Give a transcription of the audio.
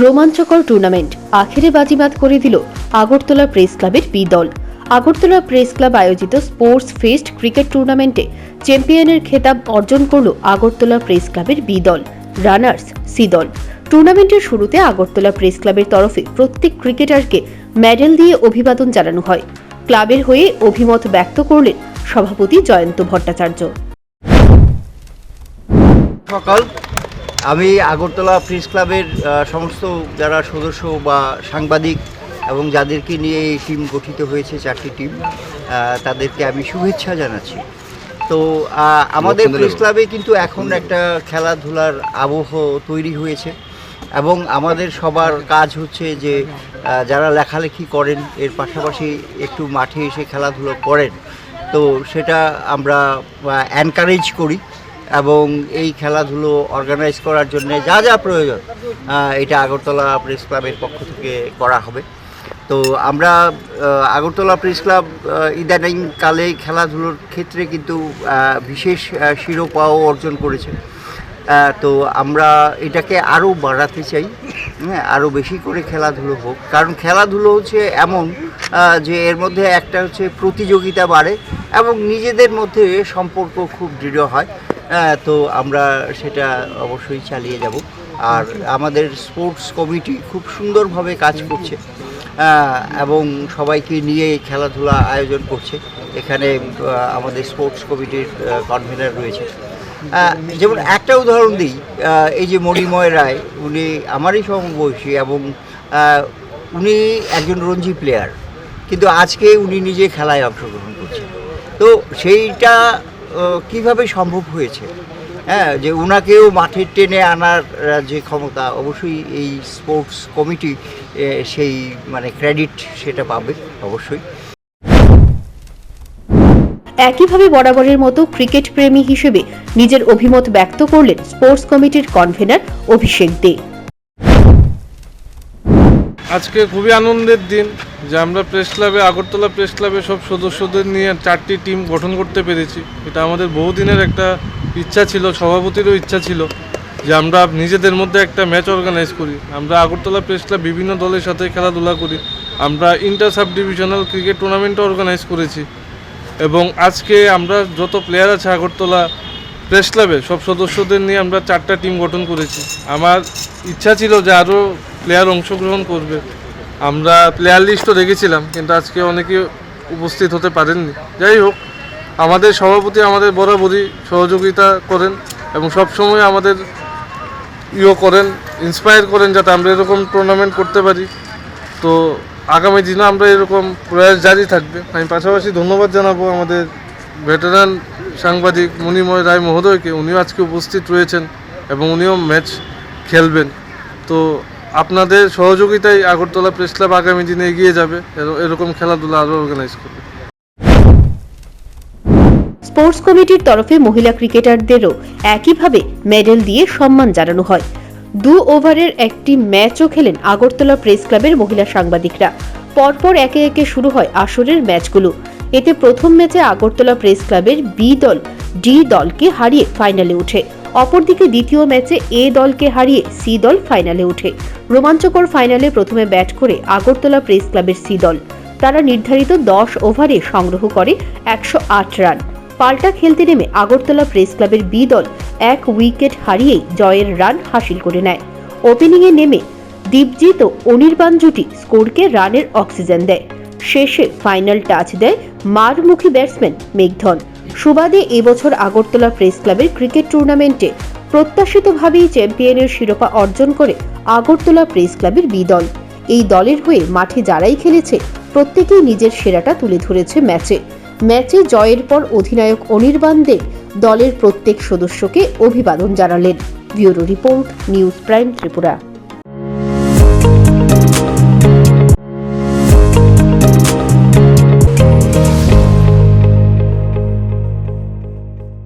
রোমাঞ্চকর টুর্নামেন্ট আখেরে বাজিমাত করে দিল আগরতলা প্রেস ক্লাবের বি দল। আগরতলা প্রেস ক্লাব আয়োজিত স্পোর্টস ফেস্ট ক্রিকেট টুর্নামেন্টে চ্যাম্পিয়নের খেতাব অর্জন করল আগরতলা প্রেস ক্লাবের বি দল, রানার্স সি দল। টুর্নামেন্টের শুরুতে আগরতলা প্রেস ক্লাবের তরফে প্রত্যেক ক্রিকেটারকে মেডেল দিয়ে অভিবাদন জানানো হয়। ক্লাবের হয়ে অভিমত ব্যক্ত করলেন সভাপতি জয়ন্ত ভট্টাচার্য। সকাল। আমি আগরতলা প্রেস ক্লাবের সমস্ত যারা সদস্য বা সাংবাদিক এবং যাদেরকে নিয়ে এই টিম গঠিত হয়েছে চারটি টিম তাদেরকে আমি শুভেচ্ছা জানাচ্ছি। তো আমাদের প্রেস ক্লাবে কিন্তু এখন একটা খেলাধুলার আবহ তৈরি হয়েছে এবং আমাদের সবার কাজ হচ্ছে যে যারা লেখালেখি করেন এর পাশাপাশি একটু মাঠে এসে খেলাধুলো করেন। তো সেটা আমরা এনকারেজ করি। এবং এই খেলাধুলো অর্গানাইজ করার জন্য যা যা প্রয়োজন এটা আগরতলা প্রেস ক্লাবের পক্ষ থেকে করা হবে। তো আমরা আগরতলা প্রেস ক্লাব ইদানিং কালে খেলাধুলোর ক্ষেত্রে কিন্তু বিশেষ শিরোপাও অর্জন করেছে। তো আমরা এটাকে আরও বাড়াতে চাই হ্যাঁ আরও বেশি করে খেলাধুলো হোক। কারণ খেলাধুলো হচ্ছে এমন যে এর মধ্যে একটা হচ্ছে প্রতিযোগিতা বাড়ে এবং নিজেদের মধ্যে সম্পর্ক খুব দৃঢ় হয়। তো আমরা সেটা অবশ্যই চালিয়ে যাব। আর আমাদের স্পোর্টস কমিটি খুব সুন্দরভাবে কাজ করছে। আহ, এবং সবাইকে নিয়ে খেলাধুলা আয়োজন করছে। এখানে আমাদের স্পোর্টস কমিটির কনভেনার রয়েছে। যেমন একটা উদাহরণ দিই এই যে মণিময় রায় উনি আমারই সমবয়সী এবং উনি একজন রঞ্জি প্লেয়ার কিন্তু আজকে উনি নিজে খেলায় অংশগ্রহণ করছেন। তো সেইটা কীভাবে সম্ভব হয়েছে? হ্যাঁ যে ওনাকেও মাঠে টেনে আনার যে ক্ষমতা, অবশ্যই এই স্পোর্টস কমিটি সেই মানে ক্রেডিট সেটা পাবে, অবশ্যই। একইভাবে বরাবরের মতো ক্রিকেট প্রেমী হিসেবে নিজের অভিমত ব্যক্ত করলেন স্পোর্টস কমিটির কনভেনার অভিষেক দে। আজকে খুবই আনন্দের দিন যে আমরা প্রেস ক্লাবে আগরতলা প্রেস ক্লাবে সব সদস্যদের নিয়ে চারটি টিম গঠন করতে পেরেছি। এটা আমাদের বহুদিনের একটা ইচ্ছা ছিল, সভাপতিরও ইচ্ছা ছিল যে আমরা নিজেদের মধ্যে একটা ম্যাচ অর্গানাইজ করি। আমরা আগরতলা প্রেস ক্লাব বিভিন্ন দলের সাথে খেলাধুলা করি। আমরা ইন্টার সাব ডিভিশনাল ক্রিকেট টুর্নামেন্টও অর্গানাইজ করেছি। এবং আজকে আমরা যত প্লেয়ার আছে আগরতলা প্রেস ক্লাবে সব সদস্যদের নিয়ে আমরা চারটা টিম গঠন করেছি। আমার ইচ্ছা ছিল যে আরও প্লেয়ার অংশগ্রহণ করবে। আমরা প্লেয়ার লিস্টও দেখেছিলাম, কিন্তু আজকে অনেকে উপস্থিত হতে পারেননি। যাই হোক, আমাদের সভাপতি আমাদের বরাবরই সহযোগিতা করেন এবং সবসময় আমাদের ইয়ে করেন ইন্সপায়ার করেন যাতে আমরা এরকম টুর্নামেন্ট করতে পারি। তো আগামী দিনে আমরা এরকম প্রয়াস জারি থাকবে। আমি পাশাপাশি ধন্যবাদ জানাব আমাদের ভেটারান সাংবাদিক মণিময় রায় মহোদয়কে। উনিও আজকে উপস্থিত রয়েছেন এবং উনিও ম্যাচ খেলবেন। তো আপনাদের সহযোগিতায় আগরতলা প্রেস ক্লাব আগামী দিনে এগিয়ে যাবে। এরকম খেলাধুলা আরও অর্গানাইজ করবে। স্পোর্টস কমিটির তরফে মহিলা ক্রিকেটারদেরও একইভাবে মেডেল দিয়ে সম্মান জানানো হয়। দু ওভারের একটি ম্যাচও খেলেন আগরতলা প্রেস ক্লাবের মহিলা সাংবাদিকরা। পরপর একে একে শুরু হয় আসরের ম্যাচগুলো। এতে প্রথম ম্যাচে আগরতলা প্রেস ক্লাবের বি দল, ডি দলকে হারিয়ে ফাইনালে ওঠে। অপরদিকে দ্বিতীয় ম্যাচে এ দলকে হারিয়ে সি দল ফাইনালে ওঠে। রোমাঞ্চকর ফাইনালে প্রথমে ব্যাট করে আগরতলা প্রেস ক্লাবের সি দল। তারা নির্ধারিত দশ ওভারে সংগ্রহ করে একশো আট রান। পাল্টা খেলতে নেমে আগরতলা প্রেস ক্লাবের বি দল এক উইকেট হারিয়েই জয়ের রান হাসিল করে নেয়। ওপেনিংয়ে নেমে দীপজিৎ ও অনির্বাণ জুটি স্কোরকে রানের অক্সিজেন দেয়। শেষে ফাইনাল টাচ দেয় মারমুখী ব্যাটসম্যান মেঘধন। সুবাদে এবছর আগরতলা প্রেস ক্লাবের ক্রিকেট টুর্নামেন্টে প্রত্যাশিতভাবেই চ্যাম্পিয়নের শিরোপা অর্জন করে আগরতলা প্রেস ক্লাবের বি দল। এই দলের হয়ে মাঠে যারাই খেলেছে, প্রত্যেকেই নিজের সেরাটা তুলে ধরেছে ম্যাচে। ম্যাচে জয়ের পর অধিনায়ক অনির্বাণ দে দলের প্রত্যেক সদস্যকে অভিবাদন জানালেন। Bureau report, news prime Tripura.